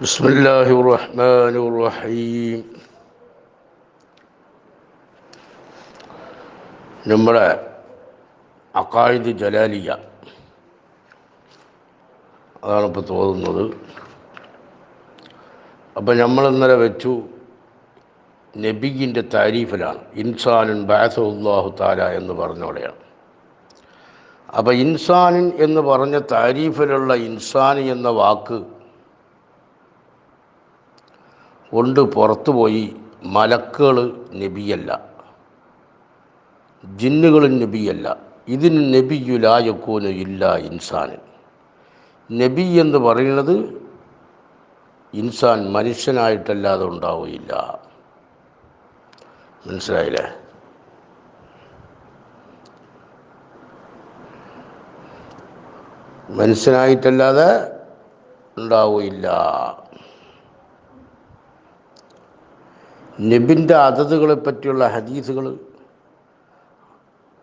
بسم الله الرحمن الرحيم നമ്മുടെ അക്കായിദ് ജലാലിയ അതാണ് ഇപ്പോൾ തോന്നുന്നത് അപ്പം നമ്മൾ ഇന്നലെ വെച്ചു നബിയിൻ്റെ താരീഫിലാണ് ഇൻസാനുൻ ബാസഉല്ലാഹു താല എന്ന് പറഞ്ഞോടെയാണ് അപ്പം ഇൻസാനിൻ എന്ന് പറഞ്ഞ താരീഫിലുള്ള ഇൻസാൻ എന്ന വാക്ക് കൊണ്ട് പുറത്തുപോയി മലക്കുകൾ നബിയല്ല. ജിന്നുകളും നബിയല്ല. ഇതിന് നബിയുലായക്കൂന് ഇല്ല ഇൻസാന് നബി എന്ന് പറയുന്നത് ഇൻസാൻ മനുഷ്യനായിട്ടല്ലാതെ ഉണ്ടാവുകയില്ല. മനസ്സിലായില്ലേ? മനുഷ്യനായിട്ടല്ലാതെ ഉണ്ടാവുകയില്ല. നബിന്റെ അതതുകളെ പറ്റിയുള്ള ഹദീസുകൾ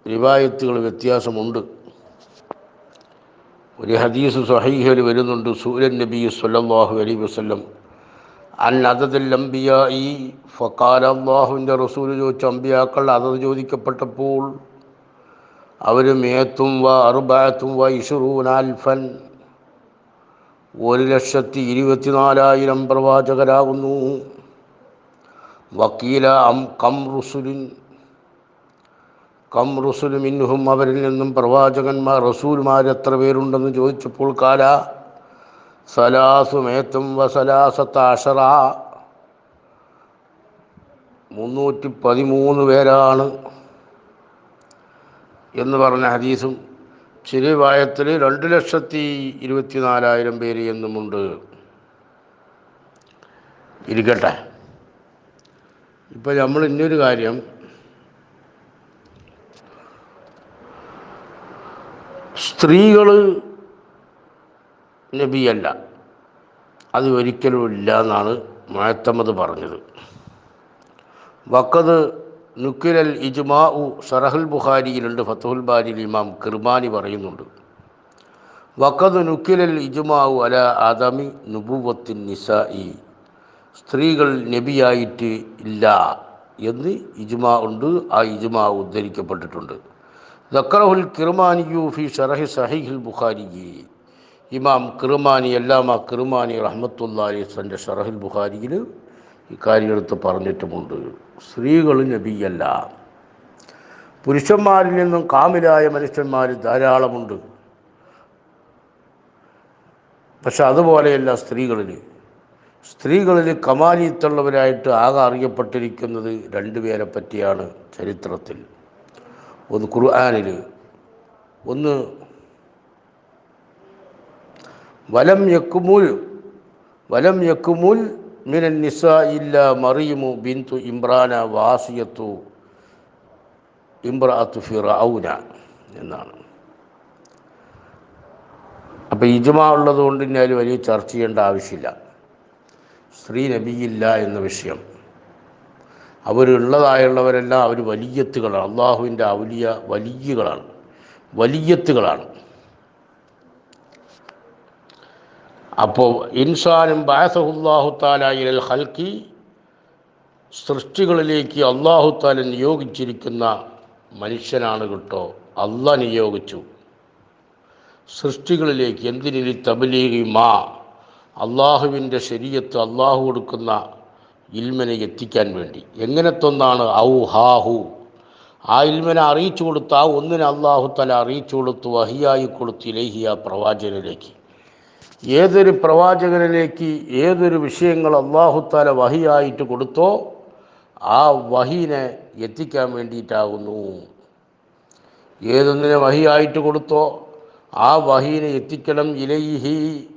റിവായത്തുകൾ വ്യത്യാസമുണ്ട്. ഒരു ഹദീസ് സഹീഹയിൽ വരുന്നുണ്ട് സൂര്യൻ നബി സല്ലല്ലാഹു അലൈഹി വസ്ലം അൻ അതതിൽ ഈ ഫക്കാല അള്ളാഹുവിന്റെ റസൂൽ ചോദിച്ച അമ്പിയാക്കൾ അതത് ചോദിക്കപ്പെട്ടപ്പോൾ അവർ മേത്തും വ അറുബായത്തും വ ഇഷുറൂൻ അൽഫൻ ഒരു ലക്ഷത്തി ഇരുപത്തിനാലായിരം പ്രവാചകരാകുന്നു. വക്കീല അം കം റുസുലിൻ. കം റുസുലു മിന്നുഹും അവരിൽ നിന്നും പ്രവാചകന്മാർ റസൂൽമാർ എത്ര പേരുണ്ടെന്ന് ചോദിച്ചപ്പോൾ കാല സലാസുമേത്തും വസലാസത്താഷറ മുന്നൂറ്റി പതിമൂന്ന് പേരാണ് എന്ന് പറഞ്ഞ ഹദീസും ചില വായത്തിൽ രണ്ട് ലക്ഷത്തി ഇരുപത്തിനാലായിരം പേര് എന്നുമുണ്ട്. ഇരിക്കട്ടെ. ഇപ്പം നമ്മൾ ഇന്നൊരു കാര്യം സ്ത്രീകൾ നബിയല്ല. അത് ഒരിക്കലും ഇല്ല എന്നാണ് മഴത്തമ്മത് പറഞ്ഞത്. വക്കത് നുക്കിരൽ ഇജ്മാ ഉ സറഹുൽ ബുഖാരിയിലുണ്ട് ഫത്തുൽ ബാരി ഇമാം കിർമാനി പറയുന്നുണ്ട്. വക്കത് നുക്കിരൽ ഇജ്മാ ഉ അല ആദമി നുബുവത്തിൻ നിസായി സ്ത്രീകൾ നബിയായിട്ട് ഇല്ല എന്ന് ഇജ്മാ ഉണ്ട്. ആ ഇജ്മാ ഉദ്ധരിക്കപ്പെട്ടിട്ടുണ്ട്. ദക്കറഹുൽ കിർമാനിയു ഫി ഷറഹി സഹിഹിൽ ബുഖാരി ഇമാം കിർമാനി അല്ലാമ കിർമാനി റഹ്മത്തുള്ള അലീസന്റെ ഷറഹിൽ ബുഖാരിയിൽ ഇക്കാര്യമെടുത്ത് പറഞ്ഞിട്ടുമുണ്ട്. സ്ത്രീകൾ നബിയല്ല. പുരുഷന്മാരിൽ നിന്നും കാമിലായ മനുഷ്യന്മാർ ധാരാളമുണ്ട്. പക്ഷെ അതുപോലെയല്ല സ്ത്രീകളിൽ. സ്ത്രീകളിൽ കമാലിത്തുള്ളവരായിട്ട് ആകെ അറിയപ്പെട്ടിരിക്കുന്നത് രണ്ടുപേരെ പറ്റിയാണ് ചരിത്രത്തിൽ. ഒന്ന് ഖുർആാനിൽ ഒന്ന് വലം യക്കുമുൽ വലം യക്കുമുൽ മിനൻ നിസ ഇല്ല മറിയുമു ബിന്തു ഇമ്രാന വാസിയത്തു ഇമ്രാത്തു ഫിറൌന എന്നാണ്. അപ്പോൾ ഇജുമാ ഉള്ളതുകൊണ്ട് ഇനി അതിൽ വലിയ ചർച്ച ചെയ്യേണ്ട ആവശ്യമില്ല. സ്ത്രീ നബിയില്ല എന്ന വിഷയം. അവരുള്ളതായുള്ളവരെല്ലാം അവർ വലിയത്തുകളാണ്. അള്ളാഹുവിന്റെ ഔലിയ വലിയകളാണ്. വലിയത്തുകളാണ്. അപ്പോൾ ഇൻസാനും ബാസഹുല്ലാഹു താലായിൽ ഹൽക്കി സൃഷ്ടികളിലേക്ക് അള്ളാഹു താല നിയോഗിച്ചിരിക്കുന്ന മനുഷ്യനാണ് കേട്ടോ. അല്ല നിയോഗിച്ചു. സൃഷ്ടികളിലേക്ക് എന്തിനു തബലീഗി മാ അള്ളാഹുവിന്റെ ശരീരത്ത് അള്ളാഹു കൊടുക്കുന്ന ഇൽമനെ എത്തിക്കാൻ വേണ്ടി. എങ്ങനത്തൊന്നാണ്? ഔ ഹാഹു. ആ ഇൽമനെ അറിയിച്ചു കൊടുത്ത ആ ഒന്നിനെ അള്ളാഹു തല അറിയിച്ചു കൊടുത്തു വഹിയായി കൊടുത്തു ആ പ്രവാചകനിലേക്ക്. ഏതൊരു പ്രവാചകനിലേക്ക് ഏതൊരു വിഷയങ്ങൾ അള്ളാഹു തല വഹിയായിട്ട് കൊടുത്തോ ആ വഹീനെ എത്തിക്കാൻ വേണ്ടിയിട്ടാകുന്നു. ഏതൊന്നിനെ വഹിയായിട്ട് കൊടുത്തോ ആ വഹീനെ എത്തിക്കണം ഇലയിഹി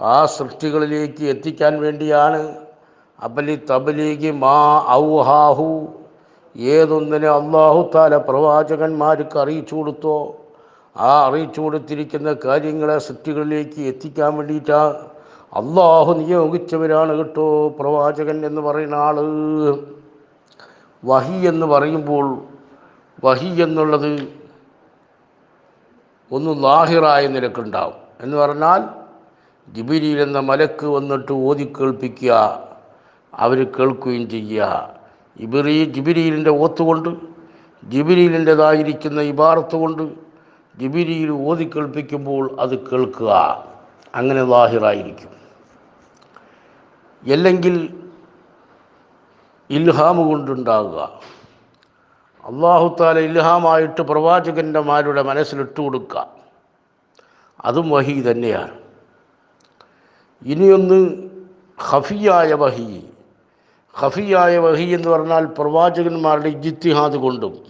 ആ സൃഷ്ടികളിലേക്ക് എത്തിക്കാൻ വേണ്ടിയാണ്. അബലി തബലീഗി മാ ഔഹാഹു. ഏതൊന്നിനെ അള്ളാഹു താല പ്രവാചകന്മാർക്ക് അറിയിച്ചു കൊടുത്തോ ആ അറിയിച്ചു കൊടുത്തിരിക്കുന്ന കാര്യങ്ങളെ സൃഷ്ടികളിലേക്ക് എത്തിക്കാൻ വേണ്ടിയിട്ടാണ് അള്ളാഹു നിയോഗിച്ചവരാണ് കേട്ടോ പ്രവാചകൻ എന്ന് പറയുന്ന ആൾ വഹി എന്ന് പറയുമ്പോൾ വഹി എന്നുള്ളത് ഒന്ന് ലാഹിറായ നിലക്കുണ്ടാവും എന്ന് പറഞ്ഞാൽ ജിബിരിയിൽ എന്ന മലക്ക് വന്നിട്ട് ഓതി കേൾപ്പിക്കുക. അവർ കേൾക്കുകയും ചെയ്യുക. ഇബിറി ജിബിരിയിലിന്റെ ഓത്തുകൊണ്ട് ജിബിരിയിലിന്റെതായിരിക്കുന്ന ഇബാറത്ത് കൊണ്ട് ജിബിരിയിൽ ഓതി കേൾപ്പിക്കുമ്പോൾ അത് കേൾക്കുക. അങ്ങനെ ലാഹിറായിരിക്കും. അല്ലെങ്കിൽ ഇൽഹാമ് കൊണ്ടുണ്ടാകുക അള്ളാഹുത്താല ഇൽഹാമായിട്ട് പ്രവാചകന്മാരുടെ മനസ്സിലിട്ട് കൊടുക്കുക. അതും വഹി തന്നെയാണ്. ഇനിയൊന്ന് ഹഫിയായ വഹി. ഹഫിയായ വഹി എന്ന് പറഞ്ഞാൽ പ്രവാചകന്മാരുടെ ഇജിത്തിഹാദ് കൊണ്ടും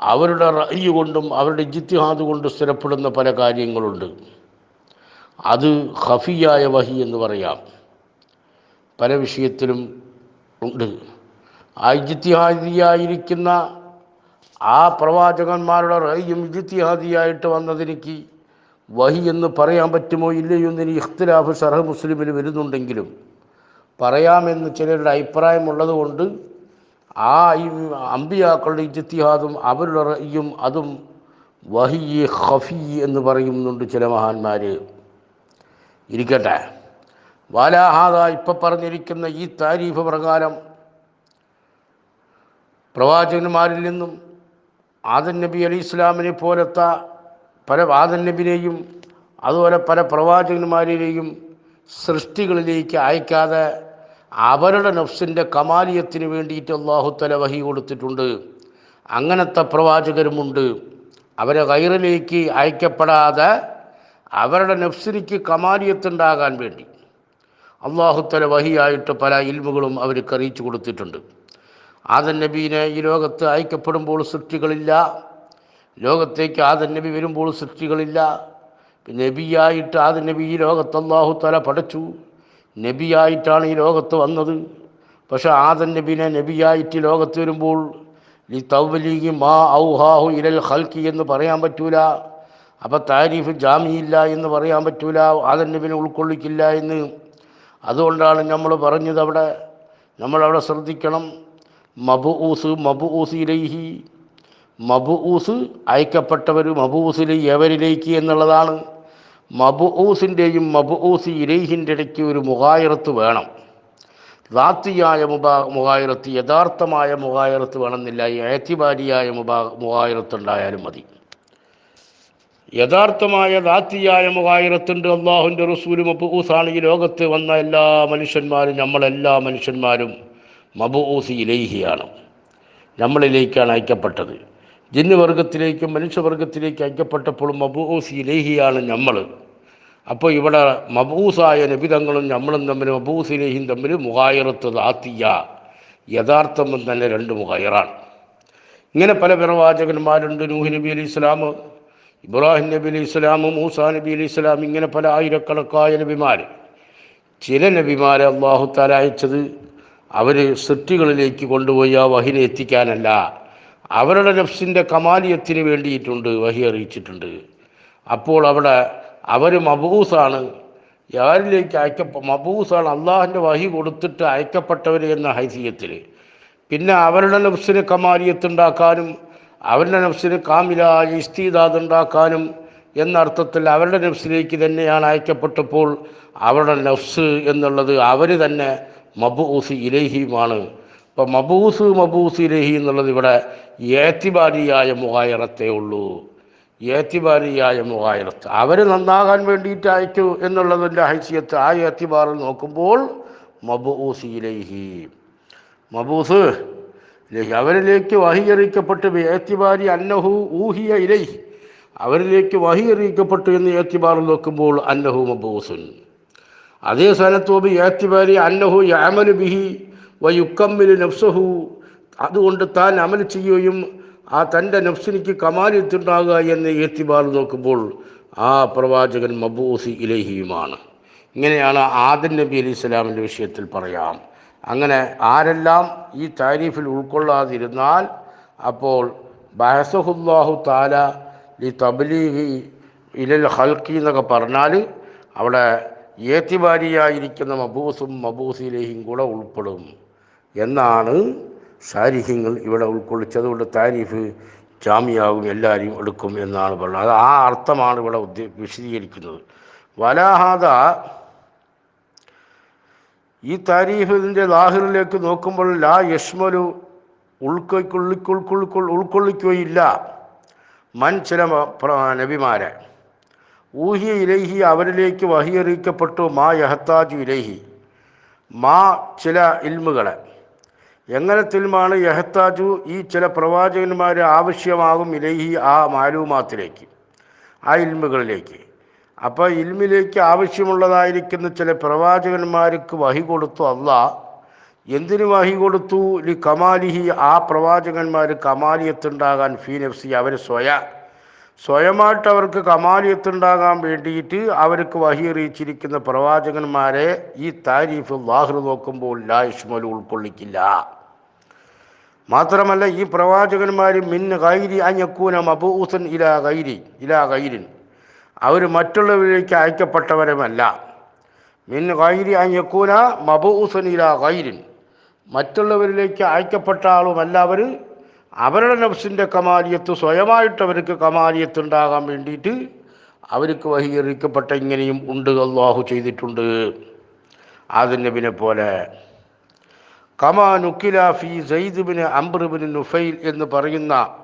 അവരുടെ റയ്യ് കൊണ്ടും അവരുടെ ഇജിത്തിഹാദ് കൊണ്ട് സ്ഥിരപ്പെടുന്ന പല കാര്യങ്ങളുണ്ട്. അത് ഹഫിയായ വഹി എന്ന് പറയാം. പല വിഷയത്തിലും ഉണ്ട്. ആ ഇജിത്തിഹാദിയായിരിക്കുന്ന ആ പ്രവാചകന്മാരുടെ റയ്യും ഇജിത്തിഹാദിയായിട്ട് വന്നതെനിക്ക് വഹി എന്ന് പറയാൻ പറ്റുമോ ഇല്ലയോ എന്നിനി ഇഖ്തിലാഫ് ഷർഹ് മുസ്ലിമിൽ വരുന്നുണ്ടെങ്കിലും പറയാമെന്ന് ചിലരുടെ അഭിപ്രായമുള്ളത് കൊണ്ട് ആ അമ്പിയാക്കളുടെ ഇജ്തിഹാദും അവരുടെ റയ്യും അതും വഹി ഖഫി എന്ന് പറയുന്നുണ്ട് ചില മഹാന്മാർ ഇരിക്കട്ടെ. വാലാഹാദ ഇപ്പം പറഞ്ഞിരിക്കുന്ന ഈ താരീഫ് പ്രകാരം പ്രവാചകന്മാരിൽ നിന്നും ആദൻ നബി അലി ഇസ്ലാമിനെ പോലത്തെ പല ആദൻ നബിനെയും അതുപോലെ പല പ്രവാചകന്മാരെയും സൃഷ്ടികളിലേക്ക് അയക്കാതെ അവരുടെ നഫ്സിന്റെ കമാലിയത്തിന് വേണ്ടിയിട്ട് അള്ളാഹുത്തല വഹി കൊടുത്തിട്ടുണ്ട്. അങ്ങനത്തെ പ്രവാചകരുമുണ്ട്. അവരെ കയറിലേക്ക് അയക്കപ്പെടാതെ അവരുടെ നഫ്സിനിക്ക് കമാലിയത്തുണ്ടാകാൻ വേണ്ടി അള്ളാഹുത്തല വഹിയായിട്ട് പല ഇൽമുകളും അവർക്ക് അറിയിച്ചു കൊടുത്തിട്ടുണ്ട്. ആദൻ നബീനെ ഈ ലോകത്ത് അയക്കപ്പെടുമ്പോൾ സൃഷ്ടികളില്ല. ലോകത്തേക്ക് ആദൻ നബി വരുമ്പോൾ സൃഷ്ടികളില്ല. നബിയായിട്ട് ആദൻ നബി ഈ ലോകത്ത് അള്ളാഹു തല പഠിച്ചു നബിയായിട്ടാണ് ഈ ലോകത്ത് വന്നത്. പക്ഷേ ആദൻ നബിനെ നബിയായിട്ട് ലോകത്ത് വരുമ്പോൾ ഈ തൗബലീഗി മാ ഔഹാഹു ഇരൽ ഹൽക്കി എന്ന് പറയാൻ പറ്റൂല. അപ്പോൾ താരീഫ് ജാമിയില്ല എന്ന് പറയാൻ പറ്റൂല. ആദൻ നബിനെ ഉൾക്കൊള്ളിക്കില്ല എന്ന്. അതുകൊണ്ടാണ് നമ്മൾ പറഞ്ഞത് അവിടെ. നമ്മളവിടെ ശ്രദ്ധിക്കണം. മബു ഊസ് മബു ഊസ് ഇലൈഹി മബൂസ് അയക്കപ്പെട്ടവർ മബൂസിലെ എവരിലേക്ക് എന്നുള്ളതാണ്. മബുഊസിന്റെയും മബുഊസ് ഇലൈഹിന്റെ ഇടയ്ക്ക് ഒരു മുഖായിറത്ത് വേണം. ദാത്തിയായ മുബാ മുഖായിറത്ത് യഥാർത്ഥമായ മുഖായിറത്ത് വേണമെന്നില്ല. ഏത്തിബാരിയായ മുബാ മുഖായിറത്ത് ഉണ്ടായാലും മതി. യഥാർത്ഥമായ ദാത്തിയായ മുഖായിറത്തുണ്ട് അള്ളാഹുന്റെ റസൂലും മബൂസാണ് ഈ ലോകത്ത് വന്ന എല്ലാ മനുഷ്യന്മാരും നമ്മളെല്ലാ മനുഷ്യന്മാരും മബൂസി ഇലൈഹിയാണ്. നമ്മളിലേക്കാണ് അയക്കപ്പെട്ടത്. ജിന്ന് മനുഷ്യവർഗത്തിലേക്കും അയക്കപ്പെട്ടപ്പോൾ മബൂസി ഇലൈഹിയാണ് നമ്മൾ. അപ്പോൾ ഇവിടെ മബൂസായ നബിതങ്ങളും നമ്മളും തമ്മിൽ മബൂസ് ഇലേഹിയും തമ്മിൽ മുഹായറത്ത് ദാത്തിയ. യഥാർത്ഥം തന്നെ രണ്ട് മുഖായിറാണ് ഇങ്ങനെ പല പ്രവാചകന്മാരുണ്ട് നൂഹ് നബി അലി ഇസ്ലാം ഇബ്രാഹിം നബി അലി ഇസ്ലാം മൂസാ നബി അലി ഇസ്ലാം ഇങ്ങനെ പല ആയിരക്കണക്കായ നബിമാർ ചില നബിമാരെ അള്ളാഹു താല അയച്ചത് അവർ സൃഷ്ടികളിലേക്ക് കൊണ്ടുപോയി ആ വഹിനെ എത്തിക്കാനല്ല. അവരുടെ നഫ്സിന്റെ കമാലിയത്തിന് വേണ്ടിയിട്ടുണ്ട് വഹി അറിയിച്ചിട്ടുണ്ട്. അപ്പോൾ അവിടെ അവർ മബൂസാണ്. യാരിലേക്ക് അയക്ക മബൂസാണ് അള്ളാഹിന്റെ വഹി കൊടുത്തിട്ട് അയക്കപ്പെട്ടവർ എന്ന ഹൈസിയത്തിൽ പിന്നെ അവരുടെ നഫ്സിന് കമാലിയത്തുണ്ടാക്കാനും അവരുടെ നഫ്സിന് കാമിലായ ഇസ്തീദാദ് ഉണ്ടാക്കാനും എന്ന അർത്ഥത്തിൽ അവരുടെ നഫ്സിലേക്ക് തന്നെയാണ് അയക്കപ്പെട്ടപ്പോൾ അവരുടെ നഫ്സ് എന്നുള്ളത് അവർ തന്നെ മബൂസ് ഇലഹിയുമാണ്. അപ്പം മബൂസ് മബൂസ് ഇലഹി എന്നുള്ളത് ഇവിടെ ഏത്തിബാരിയായ മുഹായിറത്തേ ഉള്ളൂ. ഏത്തിബാരിയായ മുഹായിറത്ത്. അവർ നന്നാകാൻ വേണ്ടിയിട്ട് അയച്ചു എന്നുള്ളതിന്റെ ഹൈസിയത്ത് ആ ഏത്തിബാറിൽ നോക്കുമ്പോൾ മബൂസ് ഇലഹി. മബൂസ് ലഹി അവരിലേക്ക് വഹിയറിയിക്കപ്പെട്ട് ഏത്തിബാരി അന്നഹു ഊഹിയ ഇലഹി. അവരിലേക്ക് വഹിയറിയിക്കപ്പെട്ടു എന്ന് ഏത്തിബാറിൽ നോക്കുമ്പോൾ അന്നഹു മബൂസുൻ. അതേ സ്ഥലത്തോബ് ഏത്തിബാരി അന്നഹു യാമലു ബിഹി വയുക്കമ്മിൽ നഫ്സഹു. അതുകൊണ്ട് താൻ അമൽ ചെയ്യുകയും ആ തന്റെ നഫ്സിനിക്ക് കമാലിത്തുണ്ടാകുക എന്ന് എത്തിബാർ നോക്കുമ്പോൾ ആ പ്രവാചകൻ മബൂസി ഇലഹിയുമാണ്. ഇങ്ങനെയാണ് ആദൻ നബി അലി ഇസ്ലാമിന്റെ വിഷയത്തിൽ പറയാം. അങ്ങനെ ആരെല്ലാം ഈ താരീഫിൽ ഉൾക്കൊള്ളാതിരുന്നാൽ അപ്പോൾ ബഹസഹുല്ലാഹു താല ലി തബ്ലീഹി ഇലൽ ഹൽക്കി എന്നൊക്കെ പറഞ്ഞാൽ അവിടെ ഏത്തിബാരിയായിരിക്കുന്ന മബൂസും മബൂസിലേയും കൂടെ ഉൾപ്പെടും. എന്നാണ് സാരിഹ്യങ്ങൾ ഇവിടെ ഉൾക്കൊള്ളിച്ചത്. കൊണ്ട് താരിഫ് ജാമ്യാവും എല്ലാവരെയും എടുക്കും എന്നാണ് പറഞ്ഞത്. അത് ആ അർത്ഥമാണ് ഇവിടെ ഉദ്ദേ വിശദീകരിക്കുന്നത്. വലാഹാദ ഈ താരീഫ് ഇതിന്റെ ലാഹിറിലേക്ക് നോക്കുമ്പോൾ ലാ യഷ്മലു ഉൾക്കൊള്ളിക്കൊള്ളിക്കൊൾ ഉൾക്കൊള്ളിക്കുകയില്ല. മൻ ചില നബിമാരെ. ഊഹിയ ഇലൈഹി അവരിലേക്ക് വഹിയറിയിക്കപ്പെട്ടു മാ യഹത്താജു ഇലൈഹി. മാ ചില ഇൽമുകളെ. എങ്ങനത്തെ ഇൽമാണ് യഹത്താജു ഈ ചില പ്രവാചകന്മാർ ആവശ്യമാകും ഇലൈഹി ആ മാലൂമാത്തിലേക്ക് ആ ഇൽമുകളിലേക്ക്. അപ്പോൾ ഇൽമിലേക്ക് ആവശ്യമുള്ളതായിരിക്കുന്ന ചില പ്രവാചകന്മാർക്ക് വഹി കൊടുത്തു അല്ല. എന്തിനു വഹി കൊടുത്തു? ലി കമാലിഹി ആ പ്രവാചകന്മാർ കമാലിയത്തുണ്ടാകാൻ ഫീ നഫ്സി അവർ സ്വയ. സ്വയമായിട്ട് അവർക്ക് കമാലിയത്തുണ്ടാകാൻ വേണ്ടിയിട്ട് അവർക്ക് വഹി അറിയിച്ചിരിക്കുന്ന പ്രവാചകന്മാരെ ഈ താരീഫ് ലാഹിർ നോക്കുമ്പോൾ ലാ ഉൾക്കൊള്ളിക്കില്ല. മാത്രമല്ല ഈ പ്രവാചകന്മാർ മിന്ന് ഗൈരി അഞ്ഞക്കൂന മബൂസൻ ഇലാ ഗൈരി ഇലാ ഗൈരിൻ. അവർ മറ്റുള്ളവരിലേക്ക് അയക്കപ്പെട്ടവരുമല്ല. മിന്ന് ഗൈരി അഞ്ഞക്കൂന മബൂസൻ ഇലാ ഗൈരിൻ. മറ്റുള്ളവരിലേക്ക് അയക്കപ്പെട്ട ആളുമല്ല അവർ അവരുടെ നഫ്സിന്റെ കമാലിയത്ത് സ്വയമായിട്ട് അവർക്ക് കമാലിയത്ത് ഉണ്ടാകാൻ വേണ്ടിയിട്ട് അവർക്ക് വഹീകരിക്കപ്പെട്ട ഇങ്ങനെയും ഉണ്ട് അള്ളാഹു ചെയ്തിട്ടുണ്ട്. അതിന്റെ നബിനെ പോലെ. കമാ നുക്കില ഫി Zaid bin Amr bin Nufail എന്ന് പറയുന്ന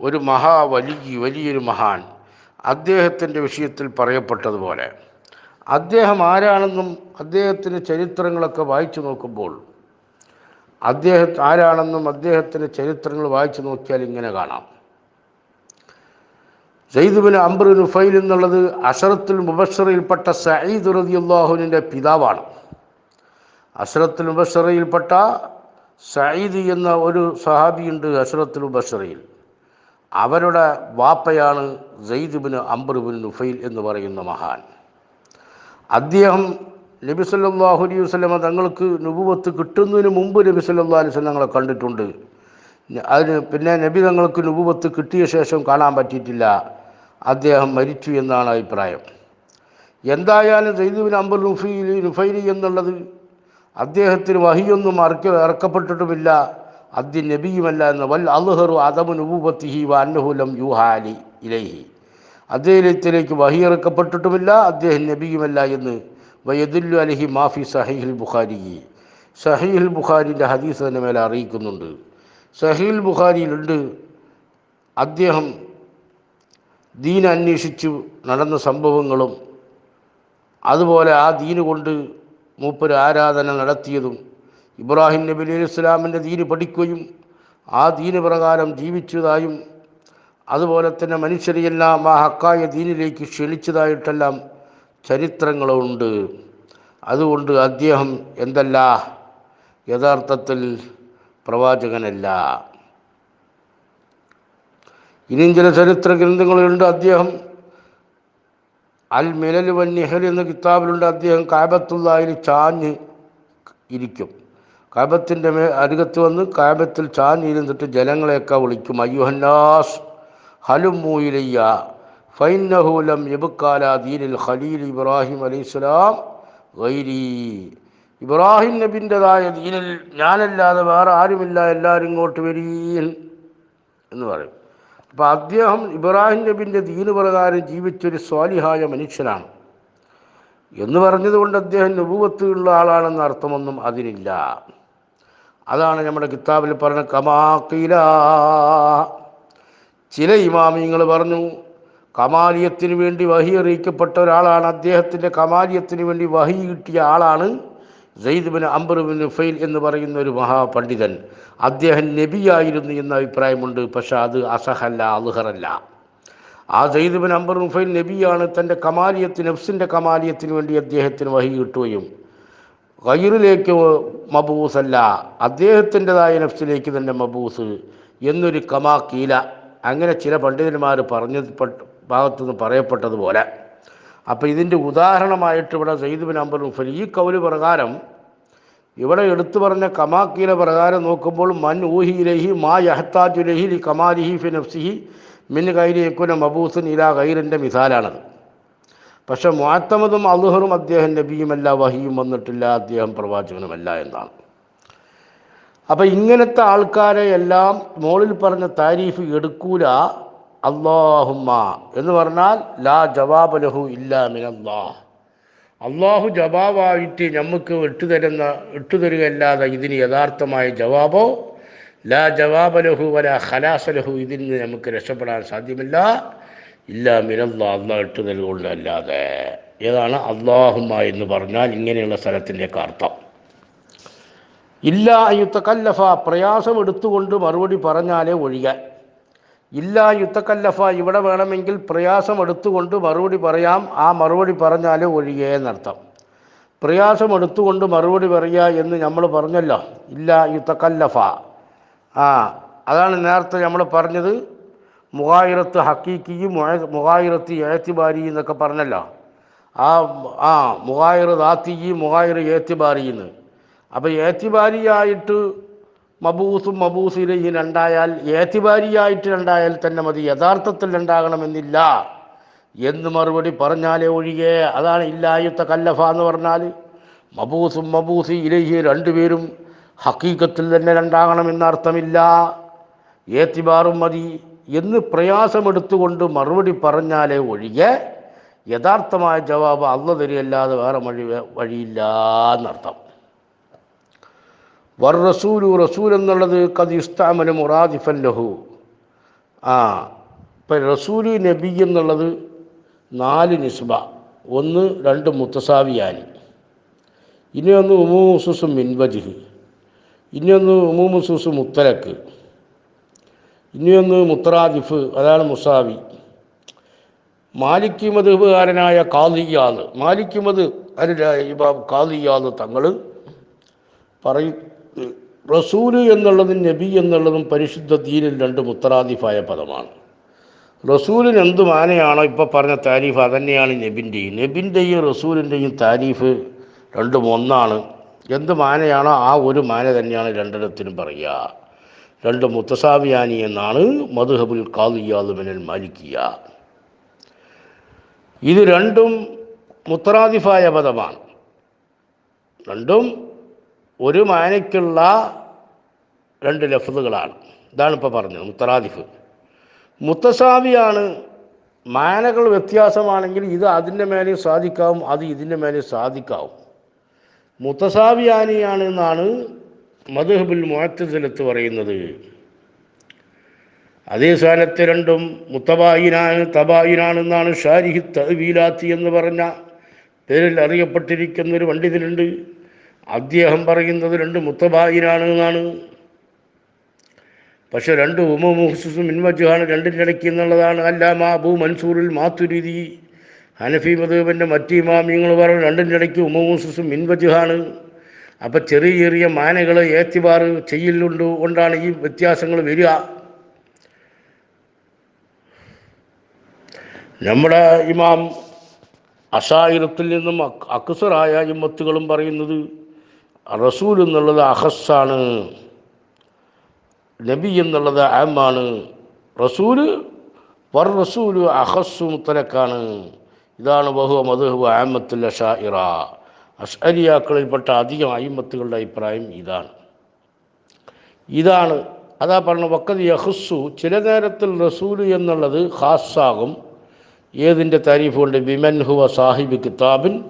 ഒരു മഹാ വലിയ വലിയൊരു മഹാൻ അദ്ദേഹത്തിന്റെ വിഷയത്തിൽ പറയപ്പെട്ടതുപോലെ. അദ്ദേഹം ആരാണെന്നും അദ്ദേഹത്തിന്റെ ചരിത്രങ്ങളൊക്കെ വായിച്ചു നോക്കുമ്പോൾ അദ്ദേഹം ആരാണെന്നും അദ്ദേഹത്തിന്റെ ചരിത്രങ്ങൾ വായിച്ചു നോക്കിയാൽ ഇങ്ങനെ കാണാം. ജയ്ദുബിന് അംബർ നുഫൈൽ എന്നുള്ളത് അഷറത്തുൽ മുബഷറയിൽപ്പെട്ട സയ്ദ് റതിയുല്ലാഹുവിന്റെ പിതാവാണ്. അഷറത്തുൽ മുബഷറയിൽപ്പെട്ട സയ്യിദ് എന്ന ഒരു സഹാബിയുണ്ട് അഷറത്തുൽ മുബഷറയിൽ അവരുടെ വാപ്പയാണ് ജയ്ദിബിന് അംബർബിൻ നുഫൈൽ എന്ന് പറയുന്ന മഹാൻ. അദ്ദേഹം നബി സല്ലല്ലാഹു അലൈഹി വസല്ലമ തങ്ങൾക്ക് നുബുവത്ത് കിട്ടുന്നതിന് മുമ്പ് നബി സല്ലല്ലാഹു അലൈഹി വസല്ലം തങ്ങളെ കണ്ടിട്ടുണ്ട്. അതിന് പിന്നെ നബി തങ്ങൾക്ക് നുബുവത്ത് കിട്ടിയ ശേഷം കാണാൻ പറ്റിയിട്ടില്ല. അദ്ദേഹം മരിച്ചു എന്നാണ് അഭിപ്രായം. എന്തായാലും സൈദുബിൻ അംർ നുഫൈലി നുഫൈലി എന്നുള്ളത് അദ്ദേഹത്തിന് വഹിയൊന്നും അറക്ക ഇറക്കപ്പെട്ടിട്ടുമില്ല അദ്യ നബിയുമല്ല എന്ന്. വൽ അൽഹറു അദമു നുബൂബത്തിഹി വ അന്നഹുലം യുഹാലി ഇലൈഹി. അദ്ദേഹത്തിലേക്ക് വഹി ഇറക്കപ്പെട്ടിട്ടുമില്ല അദ്ദേഹം നബിയുമല്ല എന്ന്. വയദുല്ലു അലഹി മാഫി സഹീൽ ബുഖാരി. സഹീൽ ബുഖാരിന്റെ ഹദീസ് തന്നെ മേലെ അറിയിക്കുന്നുണ്ട്. സഹീൽ ബുഖാരിയിലുണ്ട്. അദ്ദേഹം ദീൻ അന്വേഷിച്ച് നടന്ന സംഭവങ്ങളും അതുപോലെ ആ ദീന് കൊണ്ട് മൂപ്പര് ആരാധന നടത്തിയതും ഇബ്രാഹിം നബി അലി ഇസ്ലാമിന്റെ ദീന് പഠിക്കുകയും ആ ദീന് പ്രകാരം ജീവിച്ചതായും അതുപോലെ തന്നെ മനുഷ്യരെയെല്ലാം ആ ഹക്കായ ദീനിലേക്ക് ക്ഷണിച്ചതായിട്ടെല്ലാം ചരിത്രങ്ങളുണ്ട് അതുകൊണ്ട് അദ്ദേഹം എന്തല്ല? യഥാർത്ഥത്തിൽ പ്രവാചകനല്ല. ഇനിയും ചില ചരിത്ര ഗ്രന്ഥങ്ങളുണ്ട് അദ്ദേഹം. അൽ മിലൽ വൻ നിഹൽ എന്ന കിതാബിലുണ്ട്. അദ്ദേഹം കാബത്തുള്ളതിൽ ചാഞ്ഞ് ഇരിക്കും. കാബത്തിന്റെ മേ അരികത്ത് വന്ന് കാബത്തിൽ ചാഞ്ഞിരുന്നിട്ട് ജനങ്ങളെയൊക്കെ വിളിക്കും. അയ്യുഹന്നാസ് ഹലുമൂയിലയ്യ ഫൈനഹൂലം എബുക്കാല ദീനിൽ ഖലീൽ ഇബ്രാഹിം അലൈഹിസ്സലാം ഗൈരി. ഇബ്രാഹിം നബിന്റെതായ ദീനിൽ ഞാനല്ലാതെ വേറെ ആരുമില്ല എല്ലാവരും ഇങ്ങോട്ട് വരീൻ എന്ന് പറയും. അപ്പോൾ അദ്ദേഹം ഇബ്രാഹിം നബിന്റെ ദീന് പ്രകാരം ജീവിച്ചൊരു സ്വാലിഹായ മനുഷ്യനാണ്. എന്ന് പറഞ്ഞതുകൊണ്ട് അദ്ദേഹം നുപൂവത്തിലുള്ള ആളാണെന്ന അർത്ഥമൊന്നും അതിനില്ല. അതാണ് നമ്മുടെ കിതാബിൽ പറഞ്ഞ കമാക്കില ചില ഇമാമിങ്ങൾ പറഞ്ഞു കമാലിയത്തിന് വേണ്ടി വഹി അറിയിക്കപ്പെട്ട ഒരാളാണ് അദ്ദേഹത്തിന്റെ കമാലിയത്തിന് വേണ്ടി വഹി കിട്ടിയ ആളാണ് Zaid bin Amr bin Nufail എന്ന് പറയുന്ന ഒരു മഹാപണ്ഡിതൻ അദ്ദേഹം നബിയായിരുന്നു എന്ന അഭിപ്രായമുണ്ട് പക്ഷെ അത് അസഹല്ല അലുഹറല്ല ആ സെയ്ദ് ബിൻ അംബർ ഫൈൽ നബിയാണ് തന്റെ കമാലിയത്തിന് നഫ്സിന്റെ കമാലിയത്തിന് വേണ്ടി അദ്ദേഹത്തിന് വഹി കിട്ടുകയും കയറിലേക്ക് മബൂസല്ല അദ്ദേഹത്തിന്റെതായ നഫ്സിലേക്ക് തന്നെ മബൂസ് എന്നൊരു കമാ കീല. അങ്ങനെ ചില പണ്ഡിതന്മാർ പറഞ്ഞ ഭാഗത്തുനിന്ന് പറയപ്പെട്ടതുപോലെ. അപ്പോൾ ഇതിന്റെ ഉദാഹരണമായിട്ട് ഇവിടെ സെയ്ദ് ബിൻ അംബർ മുഫൽ ഈ കൗൽ പ്രകാരം ഇവിടെ എടുത്തു പറഞ്ഞ കമാക്കീല പ്രകാരം നോക്കുമ്പോൾ മൻ ഊഹിയിലഹി മാ യഹത്താജുലഹി ലി കമാലിഹി ഫി നഫ്സിഹി മിൻ കൈരിയക്കുന മബൂസൻ ഇലാ ഖൈറിന്റെ മിസാലാണത്. പക്ഷെ മുഅത്തമതും അള്ളുഹറും അദ്ദേഹം നബിയുമല്ല വഹിയും വന്നിട്ടില്ല അദ്ദേഹം പ്രവാചകനുമല്ല എന്നാണ്. അപ്പം ഇങ്ങനത്തെ ആൾക്കാരെ എല്ലാം മോളിൽ പറഞ്ഞ താരീഫ് എടുക്കൂല അള്ളാഹുമ്മ എന്ന് പറഞ്ഞാൽ ലാ ജവാബ് ലഹു ഇല്ലാ മിനല്ലാ. അള്ളാഹു ജവാബായിട്ട് നമുക്ക് ഇട്ടുതരുന്ന ഇട്ടുതരികയല്ലാതെ ഇതിന് യഥാർത്ഥമായ ജവാബോ ലാ ജവാബ് ലഹു വല ഖലാസ ലഹു ഇതിൽ നിന്ന് നമുക്ക് രക്ഷപ്പെടാൻ സാധ്യമല്ല. ഇല്ല മിനല്ലാ അള്ളാഹ് ഇട്ടുതരുകൊണ്ടല്ലാതെ ഏതാണ് അള്ളാഹുമ്മ എന്ന് പറഞ്ഞാൽ ഇങ്ങനെയുള്ള സ്ഥലത്തിന്റെയൊക്കെ അർത്ഥം. ഇല്ല കല്ലഫ പ്രയാസം എടുത്തുകൊണ്ട് മറുപടി പറഞ്ഞാലേ ഒഴിയാൻ. ഇല്ല യുദ്ധക്കല്ലഫ ഇവിടെ വേണമെങ്കിൽ പ്രയാസം എടുത്തുകൊണ്ട് മറുപടി പറയാം. ആ മറുപടി പറഞ്ഞാലേ ഒഴികെ എന്നർത്ഥം. പ്രയാസം എടുത്തുകൊണ്ട് മറുപടി പറയുക എന്ന് നമ്മൾ പറഞ്ഞല്ലോ. ഇല്ല യുദ്ധക്കല്ലഫ. ആ അതാണ് നേരത്തെ നമ്മൾ പറഞ്ഞത്. മുഹായിറത്ത് ഹക്കീക്കിയും മുഹായിറത്ത് ഏത്തിബാരി എന്നൊക്കെ പറഞ്ഞല്ലോ. ആ ആ മുഹായിർ ദാത്തിയും മുഹായിർ ഏത്തിബാരിയെന്ന് അപ്പോൾ ഏത്തിബാരിയായിട്ട് മബൂസും മബൂസിലെയും രണ്ടായാൽ ഏതിബാരിയായിട്ട് രണ്ടായാൽ തന്നെ മതി. യഥാർത്ഥത്തിൽ രണ്ടാകണമെന്നില്ല. എന്ന് മറുപടി പറഞ്ഞാലേ ഒഴികെ. അതാണ് ഇല്ലായുത്ത കല്ലഫ എന്ന് പറഞ്ഞാൽ മബൂസും മബൂസി ഇലഹി രണ്ടുപേരും ഹക്കീക്കത്തിൽ തന്നെ രണ്ടാകണമെന്ന അർത്ഥമില്ല. ഏത്തിബാറും മതി എന്ന് പ്രയാസമെടുത്തുകൊണ്ട് മറുപടി പറഞ്ഞാലേ ഒഴികെ. യഥാർത്ഥമായ ജവാബ് അല്ല തരികയല്ലാതെ വേറെ വഴി വഴിയില്ല എന്നർത്ഥം. വർ റസൂലു റസൂൽ എന്നുള്ളത് കത് ഇസ്താമന് മുറാദിഫൻ ലഹു ആ ഇപ്പം റസൂൽ നബി എന്നുള്ളത് നാല് നിസ്ബ ഒന്ന് രണ്ട് മുത്തസാവിയാനി. ഇനിയൊന്ന് ഉമൂസുസ് മിൻവജിഹ്. ഇനിയൊന്ന് ഒന്ന് ഉമൂമുസുസ് മുത്തലക്ക്. ഇനിയൊന്ന് മുത്തറാദിഫ് അതാണ് മുസാവി. മാലിക് മധുബുകാരനായ കാതിയാദ് മാലിക് മത് ഇമാം കാതിയാദ് തങ്ങൾ പറയും. റസൂൽ എന്നുള്ളതും നബി എന്നുള്ളതും പരിശുദ്ധ ദീനിൽ രണ്ട് മുത്തറാദിഫായ പദമാണ്. റസൂലിന് എന്ത് മാനയാണോ ഇപ്പോൾ പറഞ്ഞ താരീഫ് അതന്നെയാണ് നബിന്റെയും. നബിന്റെയും റസൂലിന്റെയും താരീഫ് രണ്ടും ഒന്നാണ്. എന്ത് മാനയാണോ ആ ഒരു മാന തന്നെയാണ് രണ്ടിടത്തിനും പറയുക. രണ്ട് മുത്തസാവിയാനി എന്നാണ് മധുഹബുൽ കാദിയാലുമിനൽ മാലിക്കിയ. ഇത് രണ്ടും മുത്തറാദിഫായ പദമാണ്. രണ്ടും ഒരു മാനയ്ക്കുള്ള രണ്ട് ലഫ്ലുകളാണ് ഇതാണ് ഇപ്പോൾ പറഞ്ഞത് മുത്തറാദിഫ്. മുത്തസാവിയാണ് മാനകൾ വ്യത്യാസമാണെങ്കിൽ ഇത് അതിന്റെ മേലെ സാധിക്കാവും അത് ഇതിന്റെ മേലെ സാധിക്കാവും. മുത്തസാവിയാനിയാണ് എന്നാണ് മധുഹബുൽ മുഅത്തസിലത്ത് പറയുന്നത്. അതേ സ്ഥാനത്ത് രണ്ടും മുത്തബായിനാണ് തബായിനാണെന്നാണ് ഷാരിഹി തവീലാത്തി എന്ന് പറഞ്ഞ പേരിൽ അറിയപ്പെട്ടിരിക്കുന്ന ഒരു പണ്ഡിതനുണ്ട്. അദ്ദേഹം പറയുന്നത് രണ്ട് മുത്തബായിനാണ് എന്നാണ്. പക്ഷെ രണ്ട് ഉമമുഹസുസും മിൻവജുഹാണ് രണ്ടിന്റെ ഇടയ്ക്ക് എന്നുള്ളതാണ്. അല്ലാമ അബു മൻസൂറിൽ മാത്തുരീതി ഹനഫി മധുബന്റെ മറ്റ് ഇമാമിങ്ങൾ പറഞ്ഞു രണ്ടിന്റെ ഇടയ്ക്ക് ഉമമുഹസുസും മിൻവജുഹാണ്. അപ്പം ചെറിയ ചെറിയ മാനകൾ ഏത്തിവാർ ചെയ്യലുണ്ട് കൊണ്ടാണ് ഈ വ്യത്യാസങ്ങൾ വരിക. നമ്മുടെ ഇമാം അഷായിരത്തിൽ നിന്നും അക്സറായ ഇമ്മത്തുകളും പറയുന്നത് റസൂൽ എന്നുള്ളത് അഹസ്സാണ്. നബി എന്നുള്ളത് ആമാണ് റസൂൽ വർ റസൂൽ അഹസ്സു മുത്തലക്കാണ്. ഇതാണ് ബഹു മധുഹു ആമത്തുൽ അഷായിറ അഷരിയാക്കളിൽപ്പെട്ട അധികം അയിമത്തുകളുടെ അഭിപ്രായം ഇതാണ്. ഇതാണ്. അതാ പറഞ്ഞ വക്കത് യഹസ്സു ചില നേരത്തിൽ റസൂൽ എന്നുള്ളത് ഖാസാകും. ഏതിന്റെ താരീഫ് കൊണ്ട്? ബിമൻ ഹുവ സാഹിബ് കിതാബിൻ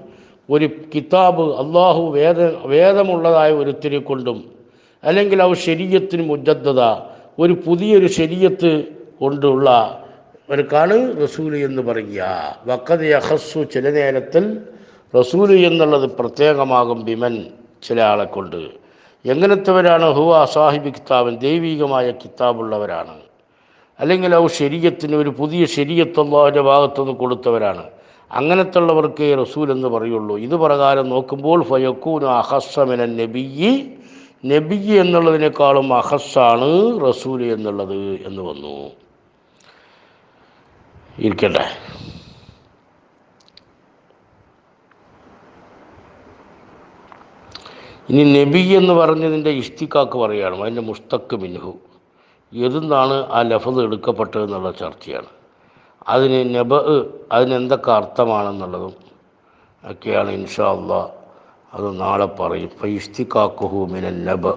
ഒരു കിതാബ് അള്ളാഹു വേദ വേദമുള്ളതായ ഒരുത്തിനെ കൊണ്ടും അല്ലെങ്കിൽ അവ ശരീരത്തിന് മുജദ്ദത ഒരു പുതിയൊരു ശരീരത്ത് കൊണ്ടുള്ള അവർക്കാണ് റസൂൽ എന്ന് പറയുക. വക്കത് യഹസ്സു ചില നേരത്തിൽ റസൂൽ എന്നുള്ളത് പ്രത്യേകമാകും ബിമൻ ചില ആളെ കൊണ്ട്. എങ്ങനത്തെവരാണ്? ഹുവ സാഹിബ് കിതാബൻ ദൈവീകമായ കിതാബുള്ളവരാണ്. അല്ലെങ്കിൽ അവ ശരീരത്തിന് ഒരു പുതിയ ശരീരത്തുള്ളവരുടെ ഭാഗത്തുനിന്ന് കൊടുത്തവരാണ്. അങ്ങനത്തുള്ളവർക്ക് റസൂൽ എന്ന് പറയുള്ളൂ. ഇത് പ്രകാരം നോക്കുമ്പോൾ ഫയക്കൂൻ അഹസ്സമിന നബിയി. നബിയി എന്നുള്ളതിനേക്കാളും അഹസ്സാണ് റസൂൽ എന്നുള്ളത് എന്ന് വന്നു. ഇരിക്കട്ടെ. ഇനി നബി എന്ന് പറഞ്ഞതിന്റെ ഇഷ്തിക്കാക്ക് പറയുകയാണ്. അതിന്റെ മുസ്തക്ക് മിൻഹു. എതിന്നാണ് ആ ലഫത് എടുക്കപ്പെട്ടത് എന്നുള്ള ചർച്ചയാണ്. അതിന് നബ അതിനെന്തൊക്കെ അർത്ഥമാണെന്നുള്ളതും ഒക്കെയാണ് ഇൻഷാ അള്ളാ. അത് നാളെ പറയും. ഫൈസ്തിക്കാക്കുഹു മിനൻ നബ.